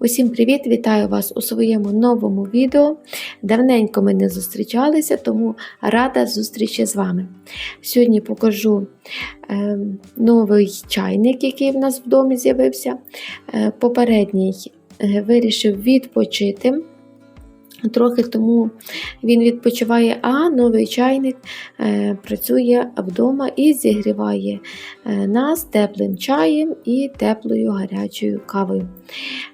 Усім привіт! Вітаю вас у своєму новому відео. Давненько ми не зустрічалися, тому рада зустрічі з вами. Сьогодні покажу е, новий чайник, який в нас в домі з'явився. Е, попередній е, вирішив відпочити. Трохи тому він відпочиває, а новий чайник е, працює вдома і зігріває е, нас теплим чаєм і теплою гарячою кавою.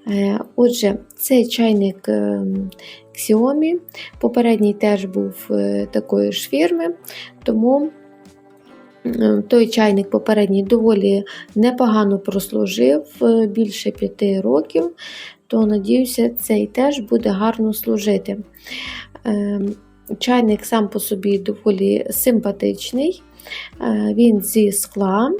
Е, отже, цей чайник Xiaomi, попередній теж був такої ж фірми, тому той чайник попередній доволі непогано прослужив е, більше п'яти років то надіюся, цей теж буде гарно служити. Ем, чайник сам по собі доволі симпатичний, е, він зі скла.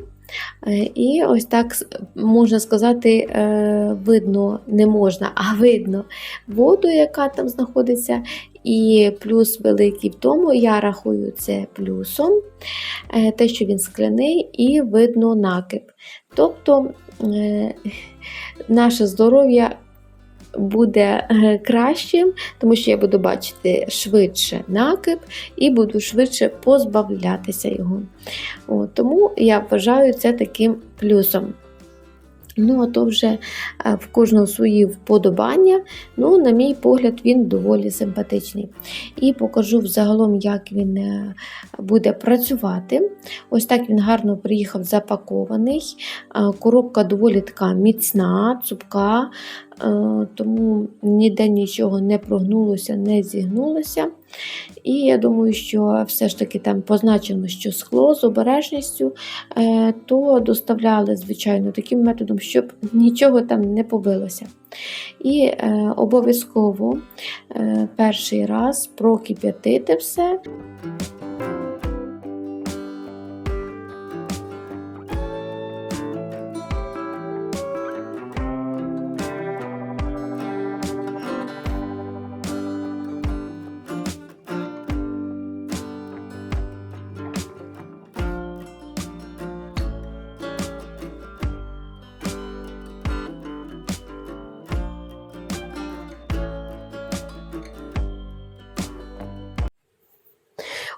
Е, І ось так можна сказати, е, видно, не можна, а видно воду, яка там знаходиться. І плюс великий в тому, я рахую це плюсом, е, те, що він скляний, і видно накип. Тобто наше здоров'я буде е, кращим, тому що я буду бачити швидше накип і буду швидше позбавлятися його. Тому я вважаю це таким плюсом. Ну, а то вже е, в кожного свої вподобання. Ну, на мій погляд, він доволі симпатичний. І покажу взагалом, як він е, буде працювати. Ось так він гарно приїхав запакований. Коробка доволі така міцна, цупка, тому ніде нічого не прогнулося, не зігнулося. І я думаю, що все ж таки там позначено, що скло з обережністю, е, то доставляли, звичайно, таким методом, щоб нічого там не побилося. І е, обов'язково е, перший раз прокип'ятити все.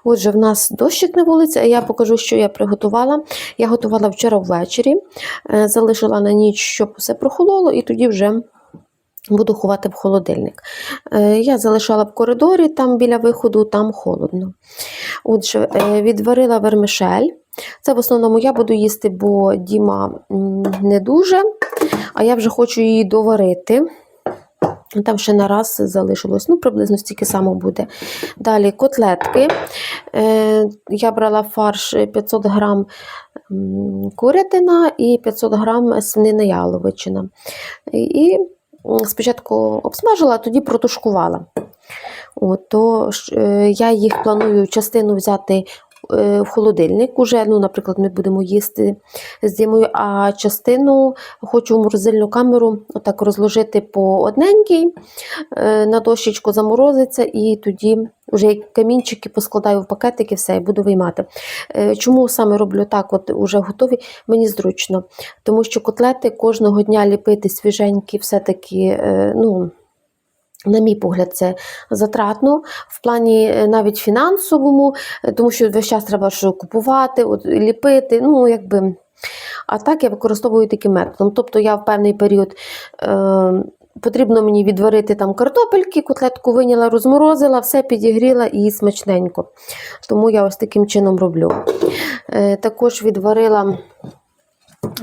Отже, в нас дощик на вулиці, а я покажу, що я приготувала. Я готувала вчора ввечері, е, залишила на ніч, щоб все прохололо, і тоді вже. Буду ховати в холодильник. Е, я залишала в коридорі, там біля виходу, там холодно. Отже, е, відварила вермишель. Це в основному я буду їсти, бо Діма не дуже, а я вже хочу її доварити. Там ще на раз залишилось, ну, приблизно стільки само буде. Далі котлетки. Е, Я брала фарш 500 грам курятина і 500 грам свинина яловичина. І спочатку обсмажила, а тоді протушкувала. От, то е, Я їх планую частину взяти в холодильник. Уже, ну, Наприклад, ми будемо їсти з Дімою, а частину хочу в морозильну камеру отак розложити по одненькій, е, на дощечку заморозиться, і тоді вже камінчики поскладаю в пакетики, все, і буду виймати. Е, чому саме роблю так, от уже готові? Мені зручно. Тому що котлети кожного дня ліпити свіженькі, все-таки. ну, на мій погляд, це затратно в плані е, навіть фінансовому, е, тому що весь час треба що купувати, от, ліпити. ну якби. А так я використовую таким методом. Тобто я в певний період е, потрібно мені відварити там картопельки, котлетку виняла, розморозила, все підігріла і смачненько. Тому я ось таким чином роблю. Е, Також відварила.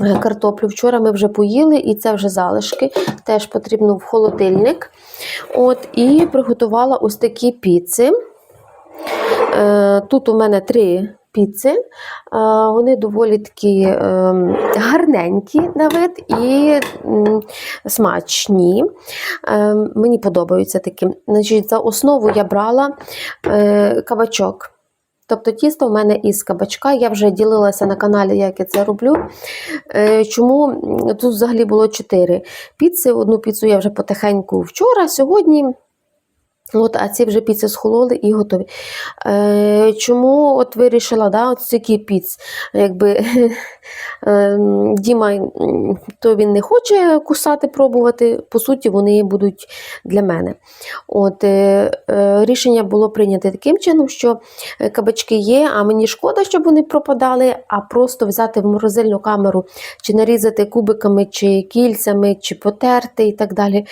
Е, картоплю. Вчора ми вже поїли, і це вже залишки, теж потрібно в холодильник. От, І приготувала ось такі піци. Е, тут у мене три піци, е, вони доволі такі гарненькі на вид і смачні. Мені подобаються такі. Значить, За основу я брала кабачок. Тобто тісто в мене із кабачка, я вже ділилася на каналі, як я це роблю. Е, чому тут взагалі було 4 піци. Одну піцу я вже потихеньку вчора, сьогодні От, а ці вже піци схололи і готові. Е, чому от вирішила, да, от піц? Якби е, Діма, то він не хоче кусати, пробувати. По суті, вони будуть для мене. От, е, е, рішення було прийнято таким чином, що е, кабачки є, а мені шкода, щоб вони пропадали, а просто взяти в морозильну камеру, чи нарізати кубиками, чи кільцями, чи потерти і так далі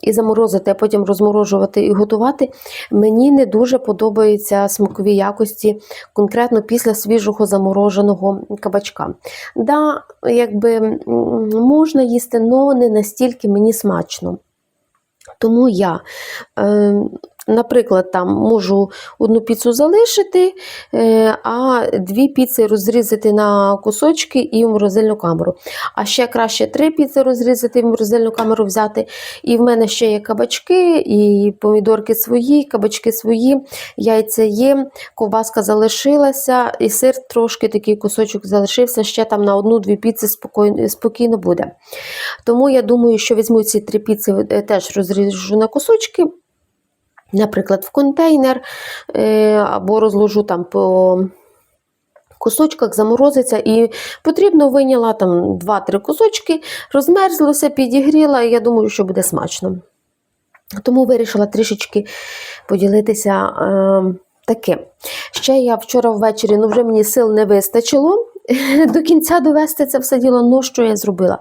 і заморозити, а потім розморожувати і готувати. Мені не дуже подобаються смакові якості, конкретно після свіжого замороженого кабачка. Да, якби можна їсти, але не настільки мені смачно. Тому я, е, наприклад, там можу одну піцу залишити, е, а дві піци розрізати на кусочки і в морозильну камеру. А ще краще три піци розрізати в морозильну камеру взяти. І в мене ще є кабачки, і помідорки свої, кабачки свої, яйця є, ковбаска залишилася, і сир трошки такий кусочок залишився, ще там на одну-дві піци спокійно, спокійно буде. Тому я думаю, що візьму ці три піци, е, теж розріжу на кусочки. Наприклад, в контейнер е, або розложу там по кусочках, заморозиться, і потрібно виняла там 2-3 кусочки, розмерзлося, підігріла, і я думаю, що буде смачно. Тому вирішила трішечки поділитися е, таким. Ще я вчора ввечері, ну вже мені сил не вистачило. До кінця довести це все діло, ну що я зробила?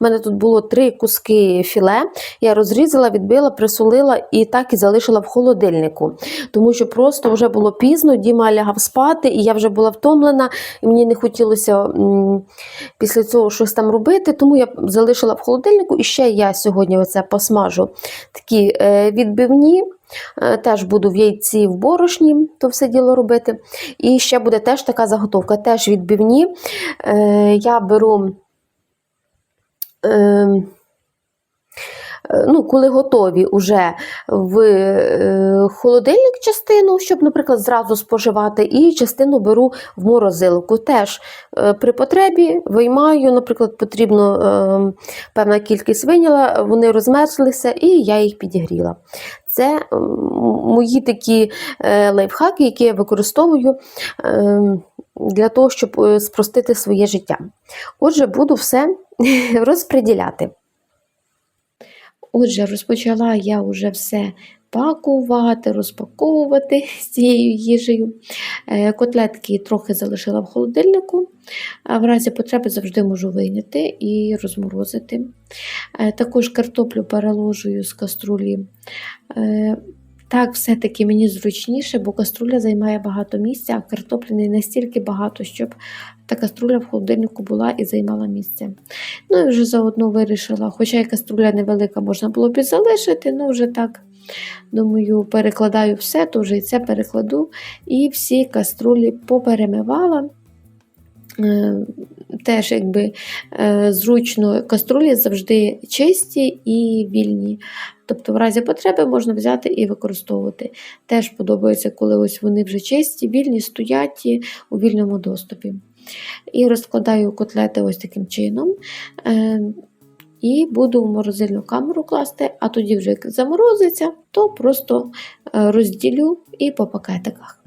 У мене тут було три куски філе, я розрізала, відбила, присолила і так і залишила в холодильнику. Тому що просто вже було пізно, Діма лягав спати, і я вже була втомлена, і мені не хотілося м, після цього щось там робити, тому я залишила в холодильнику. І ще я сьогодні оце посмажу такі е, відбивні. Е, Теж буду в яйці в борошні то все діло робити. І ще буде теж така заготовка, теж відбивні. Е, Я беру. Е, Ну, коли готові вже в е, холодильник частину, щоб, наприклад, зразу споживати, і частину беру в морозилку. Теж е, при потребі виймаю, наприклад, потрібно певна кількість виняла, вони розмерзлися, і я їх підігріла. Це мої такі лайфхаки, які я використовую для того, щоб спростити своє життя. Отже, буду все розподіляти. Отже, розпочала я вже все пакувати, розпаковувати з цією їжею. Е, Котлетки трохи залишила в холодильнику, а в разі потреби завжди можу вийняти і розморозити. Е, Також картоплю переложую з каструлі. Е, Так, все-таки мені зручніше, бо каструля займає багато місця, а картоплі не настільки багато, щоб та каструля в холодильнику була і займала місце. Ну і вже заодно вирішила, хоча і каструля невелика, можна було б і залишити, ну вже так. Думаю, перекладаю все, то вже і це перекладу. І всі каструлі поперемивала. Е, Теж якби е, зручно каструлі завжди чисті і вільні. Тобто, в разі потреби можна взяти і використовувати. Теж подобається, коли ось вони вже чисті, вільні, стоять у вільному доступі. І розкладаю котлети ось таким чином. Е, І буду в морозильну камеру класти, а тоді вже як заморозиться, то просто е, розділю і по пакетиках.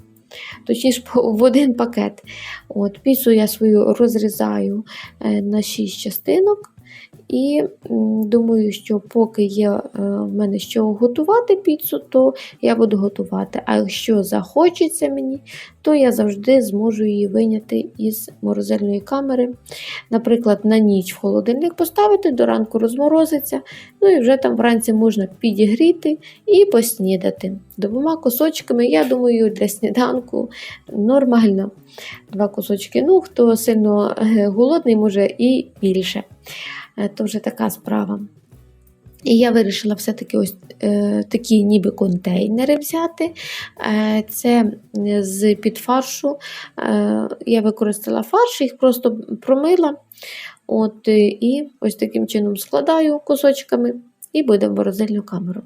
Точніше, в один пакет. От, Піцу я свою розрізаю е, на 6 частинок. І думаю, що поки є в мене що готувати піцу, то я буду готувати. А якщо захочеться мені, то я завжди зможу її виняти із морозильної камери. Наприклад, на ніч в холодильник поставити, до ранку розморозиться, ну і вже там вранці можна підігріти і поснідати. Двома кусочками, я думаю, для сніданку нормально. Два кусочки. Ну, хто сильно е, голодний, може і більше. Е, То вже така справа. І я вирішила все-таки ось е, такі ніби контейнери взяти. Е, це з під фаршу. Е, я використала фарш, їх просто промила. От, е, і ось таким чином складаю кусочками і буде в морозильну камеру.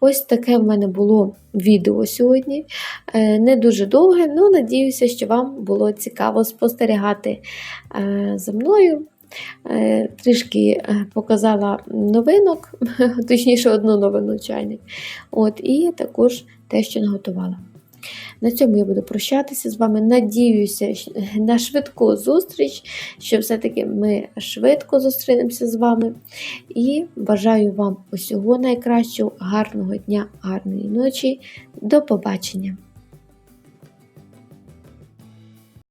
Ось таке в мене було відео сьогодні. Е, Не дуже довге, але надіюся, що вам було цікаво спостерігати е, за мною. Е, Трішки е, показала новинок, точніше, одну новину чайник. От, і також те, що наготувала. На цьому я буду прощатися з вами. Надіюся на швидку зустріч, що все-таки ми швидко зустрінемося з вами. І бажаю вам усього найкращого, гарного дня, гарної ночі. До побачення!